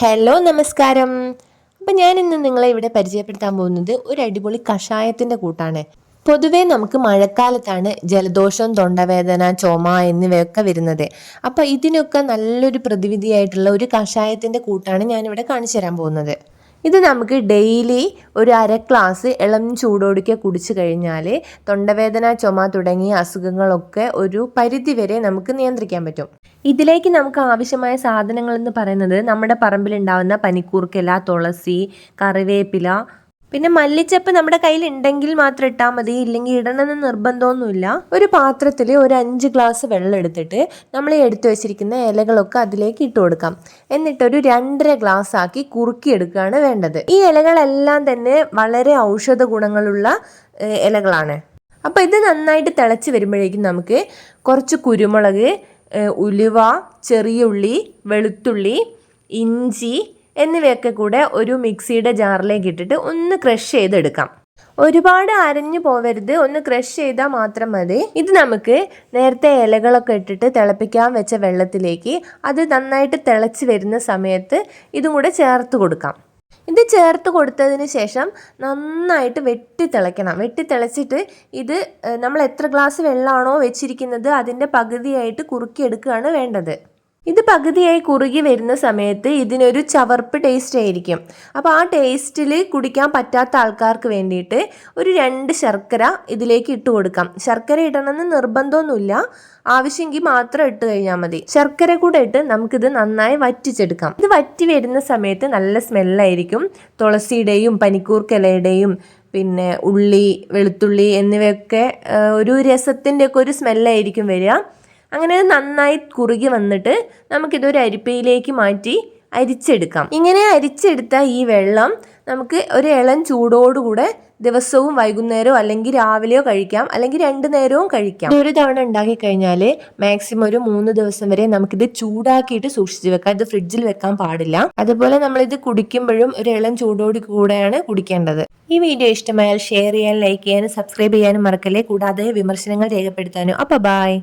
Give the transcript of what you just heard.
Hello നമസ്കാരം. അപ്പം ഞാൻ ഇന്ന് നിങ്ങളെ ഇവിടെ പരിചയപ്പെടുത്താൻ പോകുന്നത് ഒരു അടിപൊളി കഷായത്തിന്റെ കൂട്ടാണ്. പൊതുവേ നമുക്ക് മഴക്കാലത്താണ് ജലദോഷം തൊണ്ടവേദന ചുമ എന്നിവയൊക്കെ വരുന്നത്. അപ്പം ഇതിനൊക്കെ നല്ലൊരു പ്രതിവിധിയായിട്ടുള്ള ഒരു കഷായത്തിന്റെ കൂട്ടാണ് ഞാനിവിടെ കാണിച്ചു തരാൻ പോകുന്നത്. ഇത് നമുക്ക് ഡെയിലി ഒരു അര ഗ്ലാസ് ഇളം ചൂടോടിക്കുക കുടിച്ചു കഴിഞ്ഞാൽ തൊണ്ടവേദന ചുമ തുടങ്ങിയ അസുഖങ്ങളൊക്കെ ഒരു പരിധി വരെ നമുക്ക് നിയന്ത്രിക്കാൻ പറ്റും. ഇതിലേക്ക് നമുക്ക് ആവശ്യമായ സാധനങ്ങൾ എന്ന് പറയുന്നത് നമ്മുടെ പറമ്പിലുണ്ടാവുന്ന പനിക്കൂർക്കല തുളസി കറിവേപ്പില. പിന്നെ മല്ലിച്ചപ്പ് നമ്മുടെ കയ്യിൽ ഉണ്ടെങ്കിൽ മാത്രം ഇട്ടാൽ മതി. ഇല്ലെങ്കിൽ ഇടണമെന്ന് നിർബന്ധമൊന്നുമില്ല. ഒരു പാത്രത്തിൽ ഒരു അഞ്ച് ഗ്ലാസ് വെള്ളം എടുത്തിട്ട് നമ്മൾ എടുത്തു വെച്ചിരിക്കുന്ന ഇലകളൊക്കെ അതിലേക്ക് ഇട്ട് കൊടുക്കാം. എന്നിട്ട് ഒരു രണ്ടര ഗ്ലാസ് ആക്കി കുറുക്കിയെടുക്കുകയാണ് വേണ്ടത്. ഈ ഇലകളെല്ലാം തന്നെ വളരെ ഔഷധ ഗുണങ്ങളുള്ള ഇലകളാണ്. അപ്പോൾ ഇത് നന്നായിട്ട് തിളച്ച് വരുമ്പോഴേക്കും നമുക്ക് കുറച്ച് കുരുമുളക് ഉലുവ ചെറിയ ഉള്ളി വെളുത്തുള്ളി ഇഞ്ചി എന്നിവയൊക്കെ കൂടെ ഒരു മിക്സിയുടെ ജാറിലേക്ക് ഇട്ടിട്ട് ഒന്ന് ക്രഷ് ചെയ്തെടുക്കാം. ഒരുപാട് അരഞ്ഞു പോവരുത്. ഒന്ന് ക്രഷ് ചെയ്താൽ മാത്രം മതി. ഇത് നമുക്ക് നേരത്തെ ഇലകളൊക്കെ ഇട്ടിട്ട് തിളപ്പിക്കാൻ വെച്ച വെള്ളത്തിലേക്ക് അത് നന്നായിട്ട് തിളച്ച് വരുന്ന സമയത്ത് ഇതും കൂടെ ചേർത്ത് കൊടുക്കാം. ഇത് ചേർത്ത് കൊടുത്തതിന് ശേഷം നന്നായിട്ട് വെട്ടി തിളയ്ക്കണം വെട്ടി തിളച്ചിട്ട് ഇത് നമ്മൾ എത്ര ഗ്ലാസ് വെള്ളമാണോ വെച്ചിരിക്കുന്നത് അതിന്റെ പകുതിയായിട്ട് കുറുക്കിയെടുക്കുകയാണ് വേണ്ടത്. ഇത് പകുതിയായി കുറുകി വരുന്ന സമയത്ത് ഇതിനൊരു ചവർപ്പ് ടേസ്റ്റ് ആയിരിക്കും. അപ്പോൾ ആ ടേസ്റ്റിൽ കുടിക്കാൻ പറ്റാത്ത ആൾക്കാർക്ക് വേണ്ടിയിട്ട് ഒരു രണ്ട് ശർക്കര ഇതിലേക്ക് ഇട്ട് കൊടുക്കാം. ശർക്കര ഇടണമെന്ന് നിർബന്ധമൊന്നുമില്ല. ആവശ്യമെങ്കിൽ മാത്രം ഇട്ട് കഴിഞ്ഞാൽ മതി. ശർക്കര കൂടെ ഇട്ട് നമുക്കിത് നന്നായി വറ്റിച്ചെടുക്കാം. ഇത് വറ്റി വരുന്ന സമയത്ത് നല്ല സ്മെല്ലായിരിക്കും തുളസിയുടെയും പനിക്കൂർക്കലയുടെയും പിന്നെ ഉള്ളി വെളുത്തുള്ളി എന്നിവയൊക്കെ ഒരു രസത്തിന്റെയൊക്കെ ഒരു സ്മെല്ലായിരിക്കും വരിക. അങ്ങനെ നന്നായി കുറുകി വന്നിട്ട് നമുക്കിതൊരു അരിപ്പയിലേക്ക് മാറ്റി അരിച്ചെടുക്കാം. ഇങ്ങനെ അരിച്ചെടുത്ത ഈ വെള്ളം നമുക്ക് ഒരു ഇളം ചൂടോടുകൂടെ ദിവസവും വൈകുന്നേരമോ അല്ലെങ്കിൽ രാവിലെയോ കഴിക്കാം അല്ലെങ്കിൽ രണ്ടു നേരവും കഴിക്കാം. ഒരു തവണ ഉണ്ടാക്കി കഴിഞ്ഞാൽ മാക്സിമം ഒരു മൂന്ന് ദിവസം വരെ നമുക്കിത് ചൂടാക്കിയിട്ട് സൂക്ഷിച്ചു വെക്കാം. ഇത് ഫ്രിഡ്ജിൽ വെക്കാൻ പാടില്ല. അതുപോലെ നമ്മളിത് കുടിക്കുമ്പോഴും ഒരു ഇളം ചൂടോടി കൂടെയാണ് കുടിക്കേണ്ടത്. ഈ വീഡിയോ ഇഷ്ടമായാൽ ഷെയർ ചെയ്യാൻ ലൈക്ക് ചെയ്യാനും സബ്സ്ക്രൈബ് ചെയ്യാനും മറക്കല്ലേ? കൂടാതെ വിമർശനങ്ങൾ രേഖപ്പെടുത്താനും. അപ്പൊ ബായ്